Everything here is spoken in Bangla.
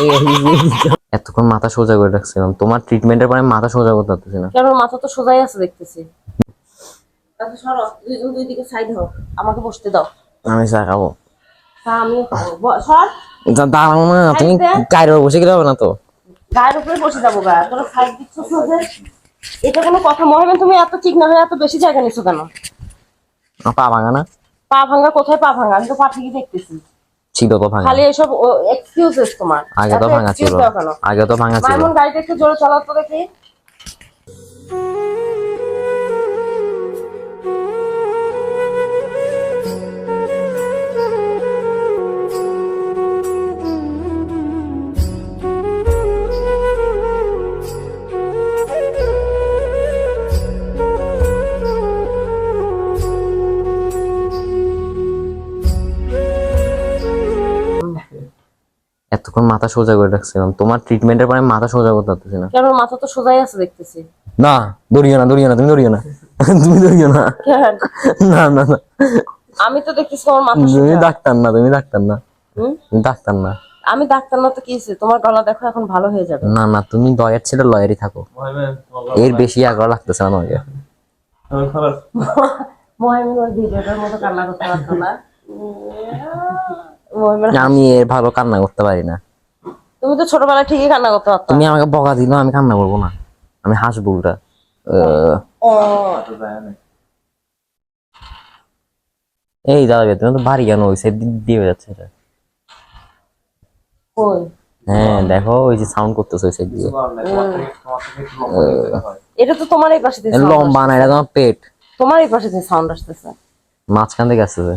এতক্ষণ মাথা সোজা করে রাখছিলাম। তোমার ট্রিটমেন্টের পরে মাথা সোজা করতে পারতেছি না। কেন মাথা তো সোজাই আছে দেখতেছি। আচ্ছা সরো দুইজন দুই দিকে সাইড হও। আমাকে বসতে দাও। আমি চা খাব। তা আমিও খাব। সর। দাঁড়াও না তুমি গায়ের উপর বসে গেলে হবে না তো? গায়ের উপরে বসে যাব গা। তোরা সাইড দিচ্ছ না এটা কোনো কথা তুমি এত ঠিক না হয়ে এত বেশি জায়গা নিছো কেন? পা ভাঙা না। পা ভাঙা কোথায় পা ভাঙা? আমি তো পা ঠিকই দেখতেছি। ছিল তো ভাঙা খালি এসব এক্সকিউজেস তোমার। আগে তো ভাঙা ছিল। আগে তো ভাঙা ছিল। মাইমন গাড়িটা একটু জোরে চালাতো দেখি। এতক্ষণ মাথা সোজা করে রাখছিলাম তোমার ট্রিটমেন্টের পরে আমি মাথা সোজা করতে পারতেছি না। কেন? মাথা তো সোজাই আছে দেখতেছি। না দড়িও না দৌড়িও না তুমি দৌড়িও না। তুমি দৌড়িও না। না না না। আমি তো দেখতেছি তোমার মাথা তুমি ডাক্তার না তুমি ডাক্তার না। হুম? ডাক্তার না। আমি ডাক্তার না তো কি হয়েছে? তোমার গলা দেখো এখন ভালো হয়ে যাবে। না না তুমি দয়ার ছিল লয়ারই থাকো। এর বেশি আগ্রহ লাগতেছে না তোমাকে। মহিমের ওই ভিডিওটার মতো কান্না করতে পারতো না। আমি এর ভালো কান্না করতে পারি না। তুমি তো ছোটবেলায় ঠিকই কান্না করতে পারতো। তুমি আমাকে বকা দিলেও আমি কান্না করব না। আমি হাসবো উল্টা। এই দাদা তুমি তো বাড়ি কেন? ওই সাইড দিয়ে যাচ্ছে এটা। হ্যাঁ দেখো ওই যে সাউন্ড করতেছে ওই সাইড দিয়ে। এটা তো তোমার এই পাশে লম্বা না এটা তোমার পেট। তোমার এই পাশে দিয়ে সাউন্ড আসতেছে। মাঝখান থেকে আসতেছে।